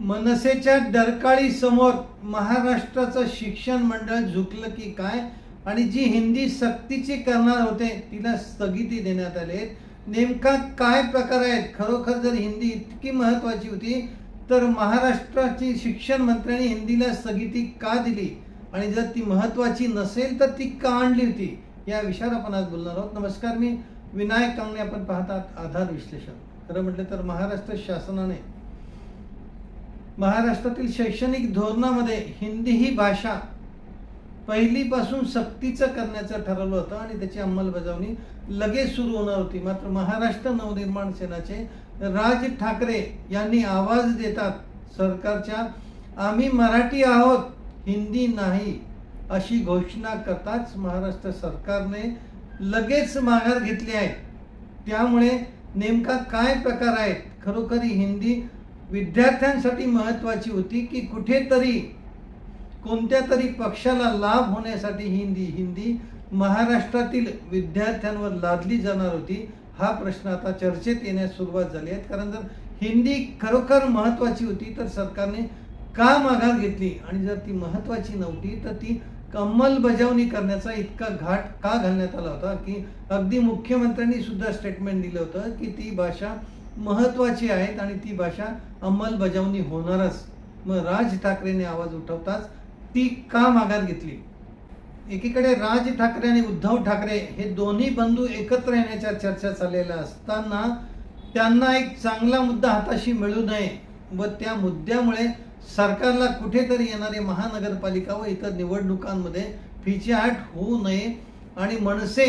मनसेच्या डरकाळी समोर महाराष्ट्राचं शिक्षण मंडळ झुकलं की काय? आणि जी हिंदी सक्तीची करणार होते तिला स्थगिती देण्यात आले. नेमका काय प्रकार आहेत? खरोखर जर हिंदी इतकी महत्वाची होती तर महाराष्ट्राची शिक्षण मंत्र्यांनी हिंदीला स्थगिती का दिली? आणि जर ती महत्वाची नसेल तर ती का आणली होती? या विषयावर आपण आज बोलणार आहोत. नमस्कार मी विनायक कांगणे. आपण पाहतात आधार विश्लेषण. खरं म्हटलं तर महाराष्ट्र शासनाने महाराष्ट्रातील शैक्षणिक धोरणामध्ये हिंदी ही भाषा पहिलीपासून सक्तीचं करण्याचं ठरवलं होतं आणि त्याची अंमलबजावणी लगेच सुरू होणार होती. मात्र महाराष्ट्र नवनिर्माण सेनाचे राज ठाकरे यांनी आवाज देतात सरकारच्या आम्ही मराठी आहोत हिंदी नाही अशी घोषणा करताच महाराष्ट्र सरकारने लगेच माघार घेतली आहे. त्यामुळे नेमका काय प्रकार आहेत? खरोखरी हिंदी विद्यार्थ्यांसाठी महत्त्वाची होती की कुठेतरी कोणत्या तरी पक्षाला लाभ होण्यासाठी हिंदी हिंदी महाराष्ट्रातील विद्यार्थ्यांवर लादली जाणार होती. हा प्रश्न आता चर्चेत येण्यास सुरुवात झाली आहे. कारण जर हिंदी खरोखर महत्त्वाची होती तर सरकारने का माघार घेतली? आणि जर ती महत्त्वाची नव्हती तर ती अंमलबजावणी करण्याचा इतका घाट का घालण्यात आला होता? की अगदी मुख्यमंत्र्यांनी सुद्धा स्टेटमेंट दिलं होतं की ती भाषा महत्वाची आहेत आणि ती भाषा अंमलबजावणी होणारच. मग राज ठाकरेने आवाज उठवताच ती का माघार घेतली? एकीकडे राज ठाकरे आणि उद्धव ठाकरे हे दोन्ही बंधू एकत्र येण्याच्या चर्चा चाललेल्या असताना त्यांना एक चांगला मुद्दा हाताशी मिळू नये व त्या मुद्द्यामुळे सरकारला कुठेतरी येणारे महानगरपालिका व इतर निवडणुकांमध्ये फिचीहाट होऊ नये आणि मनसे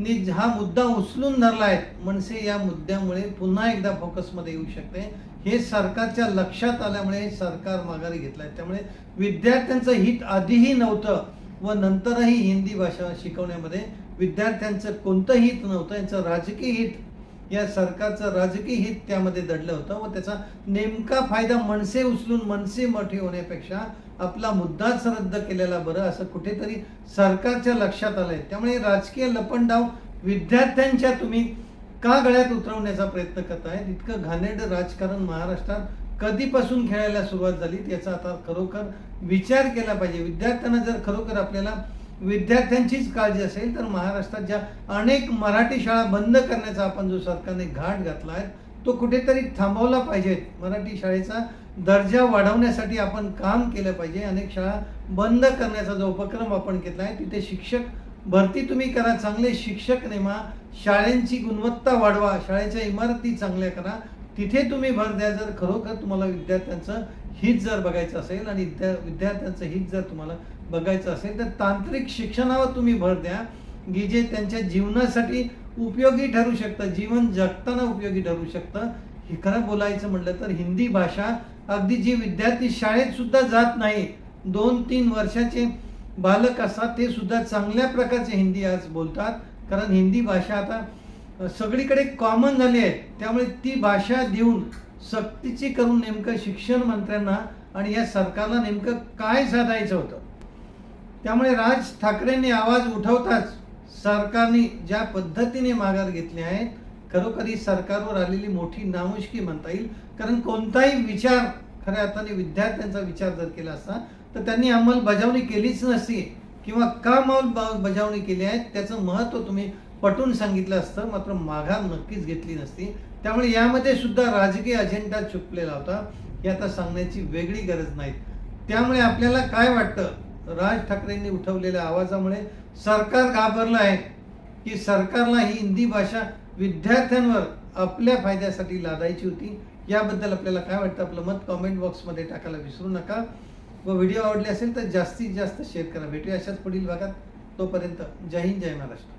नी हा मुद्दा उचलून धरला आहे मनसे या मुद्द्यामुळे पुन्हा एकदा फोकसमध्ये येऊ शकते. हे सरकारच्या लक्षात आल्यामुळे सरकार माघारी घेतलाय. त्यामुळे विद्यार्थ्यांचं हित आधीही नव्हतं व नंतरही हिंदी भाषा शिकवण्यामध्ये विद्यार्थ्यांचं कोणतं हित नव्हतं. यांचं राजकीय हित या सरकारचं राजकीय हित त्यामध्ये दडलं होतं व त्याचा नेमका फायदा मनसे उचलून मनसे मोठे होण्यापेक्षा आपला मुद्दाच रद्द केलेला बरं असं कुठेतरी सरकारच्या लक्षात आलंय. त्यामुळे राजकीय लपंडाव विद्यार्थ्यांच्या तुम्ही का गळ्यात उतरवण्याचा प्रयत्न करताय? इतकं घाणेरडं राजकारण महाराष्ट्रात कधीपासून खेळायला सुरुवात झाली याचा आता खरोखर विचार केला पाहिजे. विद्यार्थ्यांना जर खरोखर आपल्याला विद्यार्थ्यांचीच काळजी असेल तर महाराष्ट्रात ज्या अनेक मराठी शाळा बंद करण्याचा आपण जो सरकारने घाट घातला आहे तो कुठेतरी थांबवला पाहिजे. मराठी शाळेचा दर्जा वाढवण्यासाठी आपण काम केलं पाहिजे. अनेक शाळा बंद करण्याचा जो उपक्रम आपण घेतला आहे तिथे शिक्षक भरती तुम्ही करा चांगले शिक्षक नेमा शाळेंची गुणवत्ता वाढवा शाळेच्या इमारती चांगल्या करा. तिथे तुम्ही भर द्या जर खरोखर तुम्हाला विद्यार्थ्यांचं हित जर बघायचं असेल आणि विद्या विद्यार्थ्यांचं हित जर तुम्हाला बघायचं असेल तर तांत्रिक शिक्षणावर तुम्ही भर द्या. की जे त्यांच्या जीवनासाठी उपयोगी ठरू शकतं जीवन जगताना उपयोगी ठरू शकतं हे खरं बोलायचं म्हटलं तर हिंदी भाषा अगदी जी विद्यार्थी शाळेत सुद्धा जात नाही दोन तीन वर्षाचे बालक असतात ते सुद्धा चांगल्या प्रकारचे हिंदी आज बोलतात. कारण हिंदी भाषा आता सगळीकडे कॉमन झाली आहे. त्यामुळे ती भाषा देऊन सक्तीची करून नेमकं शिक्षण मंत्र्यांना आणि या सरकारला नेमकं काय साधायचं होतं? त्यामुळे राज ठाकरेंनी आवाज उठवताच सरकारने ज्या पद्धतीने माघार घेतली आहेत खरोखर ही सरकारवर आलेली मोठी नामुष्की म्हणता येईल. कारण कोणताही विचार खऱ्या अर्थाने विद्यार्थ्यांचा विचार जर केला असता तर त्यांनी अंमलबजावणी केलीच नसती. किंवा का अंमलबजावणी केली आहे त्याचं महत्त्व तुम्ही पटून सांगितलं असतं मात्र माघार नक्कीच घेतली नसती. त्यामुळे यामध्ये सुद्धा राजकीय अजेंडा चुकलेला होता हे आता सांगण्याची वेगळी गरज नाही. त्यामुळे आपल्याला काय वाटतं? राज ठाकरेंनी उठवलेल्या आवाजामुळे सरकार घाबरलं आहे की सरकारला ही हिंदी भाषा विद्यार्थ्यांवर आपल्या फायद्यासाठी लादायची होती. याबद्दल आपल्याला काय वाटतं? आपलं मत कॉमेंट बॉक्समध्ये टाकायला विसरू नका. व व्हिडिओ आवडले असेल तर जास्तीत जास्त शेअर करा. भेटूया अशाच पुढील भागात. तोपर्यंत जय हिंद जय महाराष्ट्र.